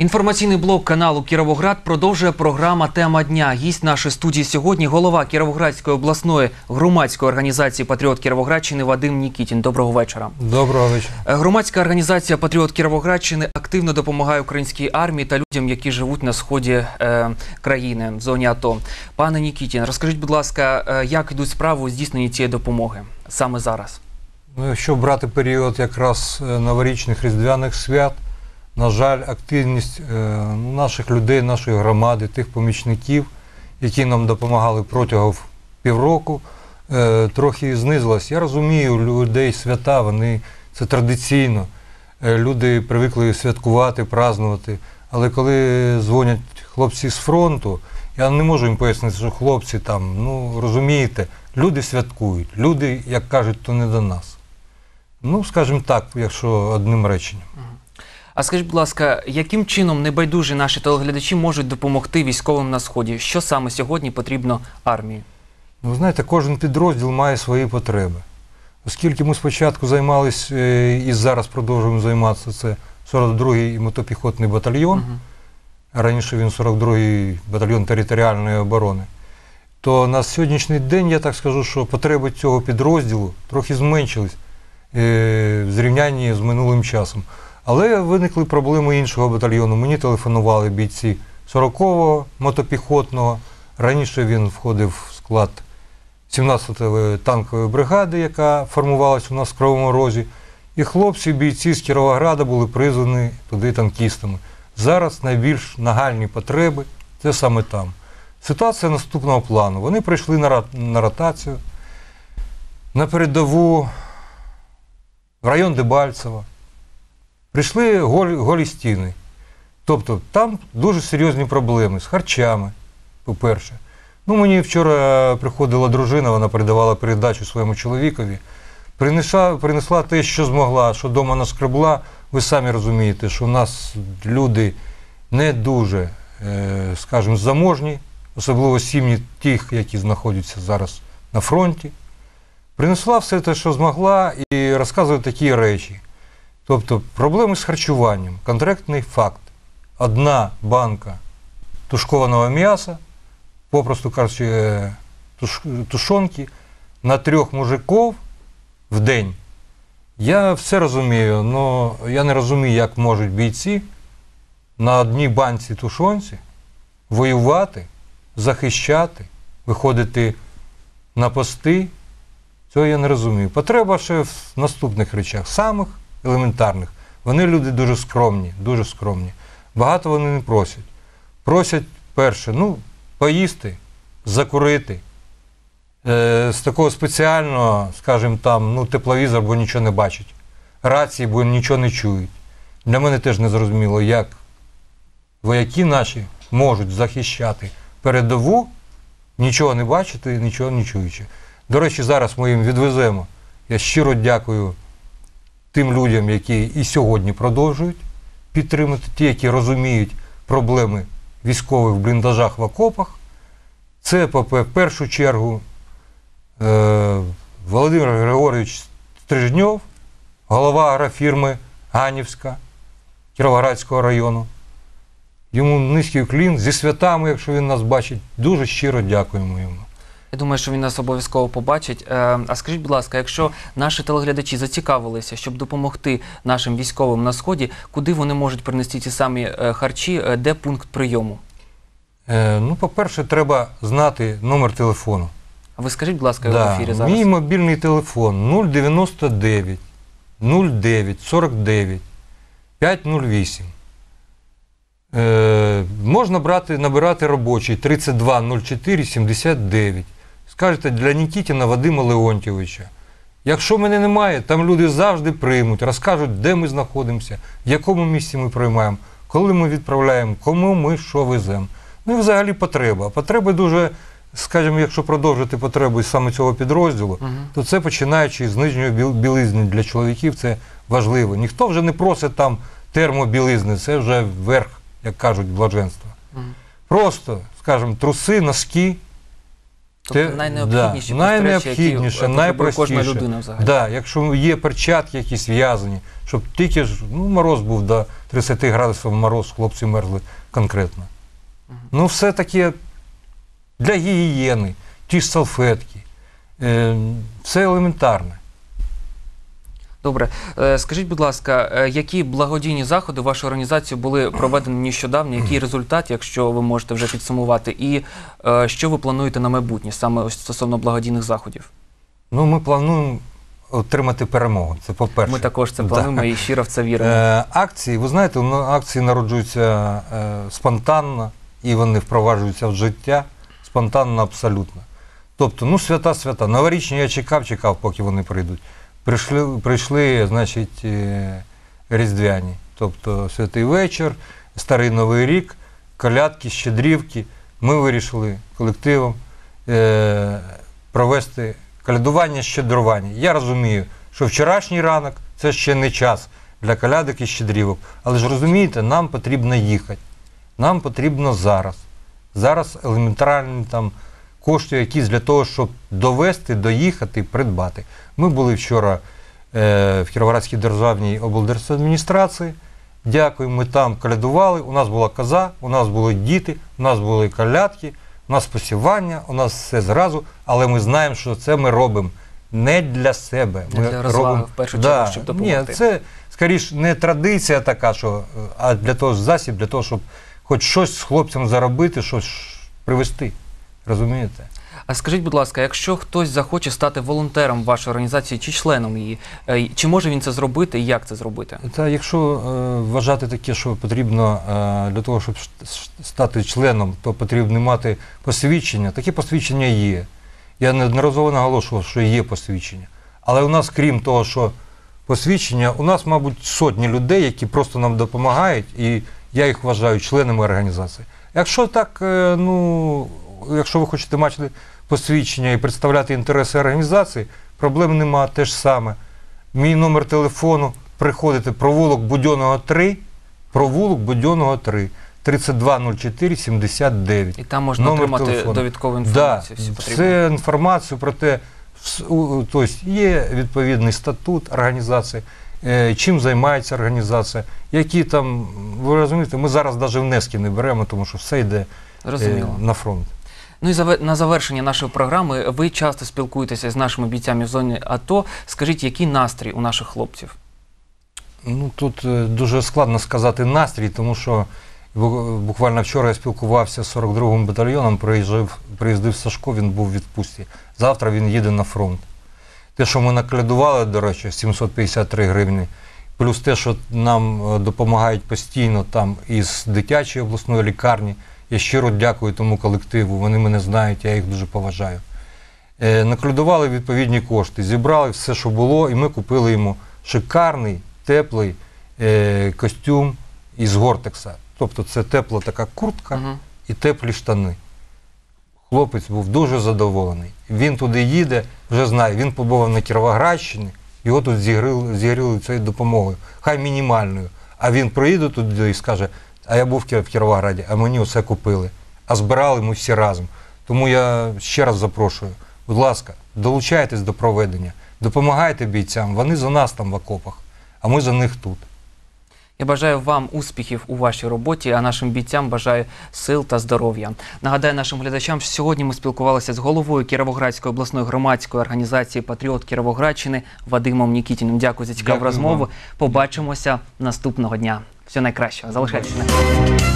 Інформаційний блок каналу Кіровоград продовжує програма Тема дня. Гість нашої студії сьогодні голова Кіровоградської обласної громадської організації Патріот Кіровоградщини Вадим Нікітін. Доброго вечора. Доброго вечора. Е, Громадська організація Патріот Кіровоградщини активно допомагає українській армії та людям, які живуть на сході е, країни в зоні АТО. Пане Нікітін, розкажіть, будь ласка, е, як йдуть справи у здійсненні цієї допомоги саме зараз? Ну, якщо брати період якраз е, новорічних різдвяних свят, на жаль, активність е, наших людей, нашої громади, тих помічників, які нам допомагали протягом півроку, е, трохи знизилась. Я розумію, людей свята, вони це традиційно. Е, Люди привикли святкувати, празнувати. Але коли дзвонять хлопці з фронту, я не можу їм пояснити, що хлопці там, ну розумієте, люди святкують, люди, як кажуть, то не до нас. Ну, скажімо так, якщо одним реченням. А скажіть, будь ласка, яким чином небайдужі наші телеглядачі можуть допомогти військовим на сході? Що саме сьогодні потрібно армії? Ну, знаєте, кожен підрозділ має свої потреби. Оскільки ми спочатку займалися е, і зараз продовжуємо займатися, це 42-й мотопіхотний батальйон, Мгм. раніше він 42-й батальйон територіальної оборони, то на сьогоднішній день я так скажу, що потреби цього підрозділу трохи зменшились е, в зрівнянні з минулим часом. Але виникли проблеми іншого батальйону. Мені телефонували бійці 40-го мотопіхотного. Раніше він входив в склад 17-ї танкової бригади, яка формувалась у нас в Кривому Розі. І хлопці, бійці з Кіровограда були призвані туди танкістами. Зараз найбільш нагальні потреби це саме там. Ситуація наступного плану. Вони прийшли на ротацію на передову в район Дебальцева. Прийшли голі, голі стіни. Тобто там дуже серйозні проблеми з харчами, по-перше. Ну, мені вчора приходила дружина, вона передавала передачу своєму чоловікові. Принесла, принесла те, що змогла, що вдома наскребла. Ви самі розумієте, що у нас люди не дуже, е, скажімо, заможні, особливо сім'ї тих, які знаходяться зараз на фронті. Принесла все те, що змогла, і розказує такі речі. Тобто проблеми з харчуванням, конкретний факт. Одна банка тушкованого м'яса, попросту кажучи, е, тушонки на трьох мужиків в день. Я все розумію, але я не розумію, як можуть бійці на одній банці тушонці воювати, захищати, виходити на пости. Цього я не розумію. Потреба ще в наступних речах, самих елементарних. Вони люди дуже скромні, дуже скромні. Багато вони не просять. Просять перше, ну, поїсти, закурити. Е, з такого спеціального, скажімо там, ну, тепловізор, бо нічого не бачить. Рації, бо нічого не чують. Для мене теж не зрозуміло, як вояки наші можуть захищати передову, нічого не бачити, нічого не чуючи. До речі, зараз ми їм відвеземо. Я щиро дякую тим людям, які і сьогодні продовжують підтримати, ті, які розуміють проблеми військових в бліндажах в окопах. Це, по в першу чергу, е, Володимир Григорович Стрижньов, голова агрофірми Ганівська Кіровоградського району. Йому низький уклін зі святами, якщо він нас бачить. Дуже щиро дякуємо йому. Я думаю, що він нас обов'язково побачить. Е, А скажіть, будь ласка, якщо наші телеглядачі зацікавилися, щоб допомогти нашим військовим на сході, куди вони можуть принести ці самі е, харчі, е, де пункт прийому? Е, ну, по-перше, треба знати номер телефону. А ви скажіть, будь ласка, в ефірі зараз. Мій мобільний телефон 099 09 49 508. Е, можна брати, набирати робочий 32 04 79. Скажете для Нікітіна Вадима Леонтьовича. Якщо мене немає, там люди завжди приймуть, розкажуть, де ми знаходимося, в якому місці ми приймаємо, коли ми відправляємо, кому ми що веземо. Ну і взагалі потреба. Потреби дуже, скажімо, якщо продовжити потреби саме цього підрозділу, Мгм. то це починаючи з нижньої білизни для чоловіків, це важливо. Ніхто вже не просить там термобілизни, це вже верх, як кажуть, блаженства. Мгм. Просто, скажімо, труси, носки, Тобто найнеобхідніші да, речі, найнеобхідніше, які потребує кожна людина взагалі. Да, якщо є перчатки якісь в'язані, щоб тільки ж, ну, мороз був до 30 градусів мороз, хлопці мерзли конкретно. Ну, все таке для гігієни, ті ж салфетки, е, все елементарне. Добре, Е, скажіть, будь ласка, е, які благодійні заходи вашої організації були проведені нещодавно? Який результат, якщо ви можете вже підсумувати, і е, що ви плануєте на майбутнє саме ось стосовно благодійних заходів? Ну, ми плануємо отримати перемогу. Це по-перше. Ми також це Да. плануємо і щиро в це віримо. Е, акції, ви знаєте, акції народжуються е, спонтанно і вони впроваджуються в життя спонтанно абсолютно. Тобто, ну, свята свята. Новорічні я чекав, чекав, поки вони прийдуть. Прийшли, прийшли значить, е, різдвяні. Тобто святий вечір, старий Новий рік, колядки, щедрівки. Ми вирішили колективом е, провести колядування, щедрування. Я розумію, що вчорашній ранок це ще не час для колядок і щедрівок. Але ж розумієте, нам потрібно їхати. Нам потрібно зараз. Зараз елементарні там кошти якісь для того, щоб довести, доїхати, придбати. Ми були вчора е, в Кіровоградській державній облдержадміністрації. Дякую, ми там колядували. У нас була коза, у нас були діти, у нас були колядки, у нас посівання, у нас все зразу, але ми знаємо, що це ми робимо не для себе. Ми для розваги, робимо- в першу чергу, щоб допомогти. Ні, це скоріш не традиція така, що, а для того ж засіб, для того, щоб хоч щось з хлопцям заробити, щось привезти. Розумієте? А скажіть, будь ласка, якщо хтось захоче стати волонтером вашої організації чи членом її, е, чи може він це зробити і як це зробити? Та якщо е, вважати таке, що потрібно е, для того, щоб стати членом, то потрібно мати посвідчення. Такі посвідчення є. Я неодноразово наголошував, що є посвідчення. Але у нас, крім того, що посвідчення, у нас, мабуть, сотні людей, які просто нам допомагають, і я їх вважаю членами організації. Якщо так, е, ну, якщо ви хочете мати посвідчення і представляти інтереси організації, проблем нема те ж саме. Мій номер телефону приходите провулок Будьоного 3, провулок Будьоного 3, 3204 79. І там можна Номер отримати телефону. довідкову Да, інформацію. всю потрібну. все інформацію про те, тобто є відповідний статут організації, е, чим займається організація, які там, ви розумієте, ми зараз навіть внески не беремо, тому що все йде е, Зрозуміло. на фронт. Ну і на завершення нашої програми ви часто спілкуєтеся з нашими бійцями в зоні АТО. Скажіть, який настрій у наших хлопців? Ну тут е, дуже складно сказати настрій, тому що буквально вчора я спілкувався з 42-м батальйоном, приїжджав, приїздив Сашко, він був в відпустці. Завтра він їде на фронт. Те, що ми наклядували, до речі, 753 гривні, плюс те, що нам е, допомагають постійно там із дитячої обласної лікарні. Я щиро дякую тому колективу, вони мене знають, я їх дуже поважаю. Е, наклюдували відповідні кошти, зібрали все, що було, і ми купили йому шикарний, теплий е, костюм із Гортекса. Тобто це тепла така куртка і теплі штани. Хлопець був дуже задоволений. Він туди їде, вже знає, він побував на Кіровоградщині, його тут зігріли цією допомогою, хай мінімальною. А він проїде туди і скаже, а я був в Кір- Кіровограді, а мені оце купили. А збирали ми всі разом. Тому я ще раз запрошую, будь ласка, долучайтесь до проведення, допомагайте бійцям, вони за нас там в окопах, а ми за них тут. Я бажаю вам успіхів у вашій роботі, а нашим бійцям бажаю сил та здоров'я. Нагадаю нашим глядачам, що сьогодні ми спілкувалися з головою Кіровоградської обласної громадської організації Патріот Кіровоградщини Вадимом Нікітіним. Дякую за цікаву Дякую розмову. вам. Побачимося наступного дня. Всього найкращого. Залишайтеся на